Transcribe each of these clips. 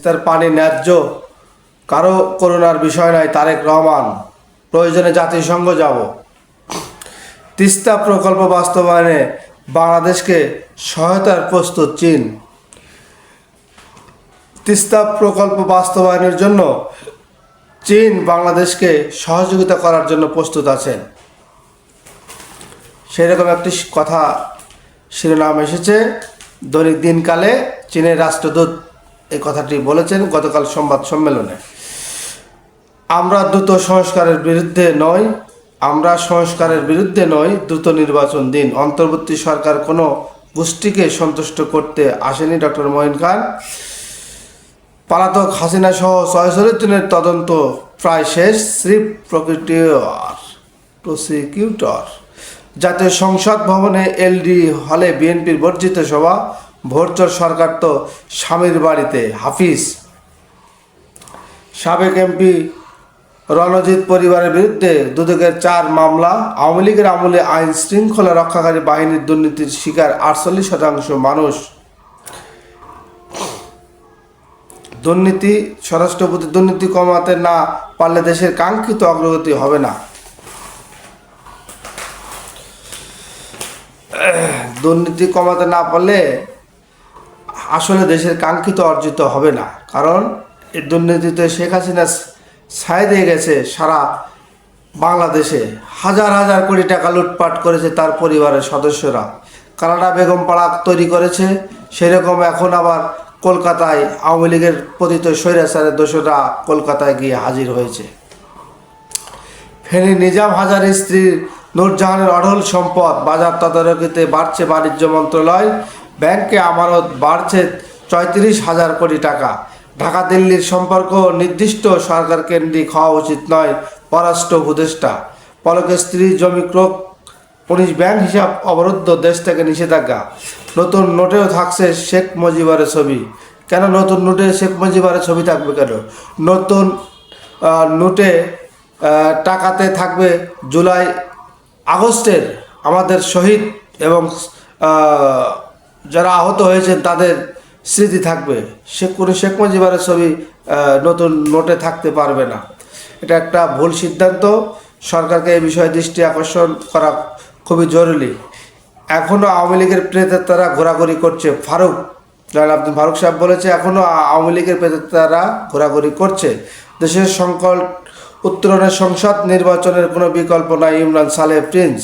তিস্তার পানি ন্যায্য। কারও করোনার বিষয় নয় তারেক রহমান। প্রয়োজনে জাতিসংঘ যাব। তিস্তা প্রকল্প বাস্তবায়নে বাংলাদেশকে সহায়তার প্রস্তুত চীন। তিস্তা প্রকল্প বাস্তবায়নের জন্য চীন বাংলাদেশকে সহযোগিতা করার জন্য প্রস্তুত আছে। সেরকম একটি কথা শিরোনাম এসেছে, দৈনিক দিনকালে চীনের রাষ্ট্রদূত এই কথাটি বলেছেন গতকাল সংবাদ সম্মেলনে। আমরা দ্রুত সংস্কারের বিরুদ্ধে নই, আমরা সংস্কারের বিরুদ্ধে নই, দ্রুত নির্বাচন দিন। অন্তর্বর্তী সরকার কোনো গোষ্ঠীকে সন্তুষ্ট করতে আসেনি ডক্টর মঈন খান। পলাতক হাসিনা সহ ছয় জনের তদন্ত প্রায় শেষ শ্রী প্রকিউটর প্রসিকিউটর। জাতীয় সংসদ ভবনে এলডি হলে বিএনপির বর্জিত সভা ভোরচর সরকার তো স্বামীর বাড়িতে, হাফিজ। সাবেক এমপি রণজিৎ পরিবারের বিরুদ্ধে দুদকের চার মামলা, আওয়ামী লীগের আমলে আইন শৃঙ্খলা রক্ষাকারী বাহিনীর দুর্নীতির শিকার আটচল্লিশ শতাংশ মানুষ। দুর্নীতি, স্বরাষ্ট্রপতি দুর্নীতি কমাতে না পারলে দেশের কাঙ্ক্ষিত অগ্রগতি হবে না। দুর্নীতি কমাতে না পারলে আসলে দেশের কাঙ্ক্ষিত অর্জিত হবে না। কারণ এই দুর্নীতিতে শেখ হাসিনা ছাই দিয়ে গেছে সারা বাংলাদেশে। হাজার হাজার কোটি টাকা লুটপাট করেছে তার পরিবারের সদস্যরা। কানাডা বেগম পাড়া তৈরি করেছে, সেরকম এখন আবার কলকাতায় আওয়ামী লীগের পতিত স্বৈরাচারের দোষরা কলকাতায় গিয়ে হাজির হয়েছে। ফেনী নিজাম হাজার স্ত্রীর নূরজাহানের অঢল সম্পদ বাজার তদারকিতে বাড়ছে বাণিজ্য মন্ত্রণালয়। ব্যাংকে আমানত বাড়ছে চৌত্রিশ হাজার কোটি টাকা। ঢাকা দিল্লির সম্পর্ক নির্দিষ্ট সরকার কেন্দ্রিক হওয়া উচিত নয়, পররাষ্ট্র উপদেষ্টা। পলকের স্ত্রী জমি ক্রোক, পুলিশ ব্যাংক হিসাব অবরুদ্ধ, দেশ থেকে নিষেধাজ্ঞা। নতুন নোটেও থাকছে শেখ মুজিবের ছবি। কেন নতুন নোটে শেখ মুজিবের ছবি থাকবে কেন? নতুন নোটে টাকাতে থাকবে জুলাই আগস্টের আমাদের শহীদ এবং যারা আহত হয়েছেন, তাদের স্মৃতি থাকবে। শেখ কোনো শেখ মুজিবের ছবি নতুন নোটে থাকতে পারবে না। এটা একটা ভুল সিদ্ধান্ত। সরকারকে এই বিষয়ে দৃষ্টি আকর্ষণ করা খুবই জরুরি। এখনও আওয়ামী লীগের প্রেতাত্মারা ঘোরাঘুরি করছে। ফারুক জয়নাল আব্দুল ফারুক সাহেব বলেছে এখনও আওয়ামী লীগের প্রেতাত্মারা ঘোরাঘুরি করছে। দেশের সংকট উত্তরণের সংসদ নির্বাচনের কোনো বিকল্প নাই ইমরান সালেহ প্রিন্স।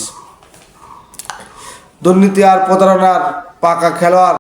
দুর্নীতি আর প্রতারণার পাকা খেলোয়াড়।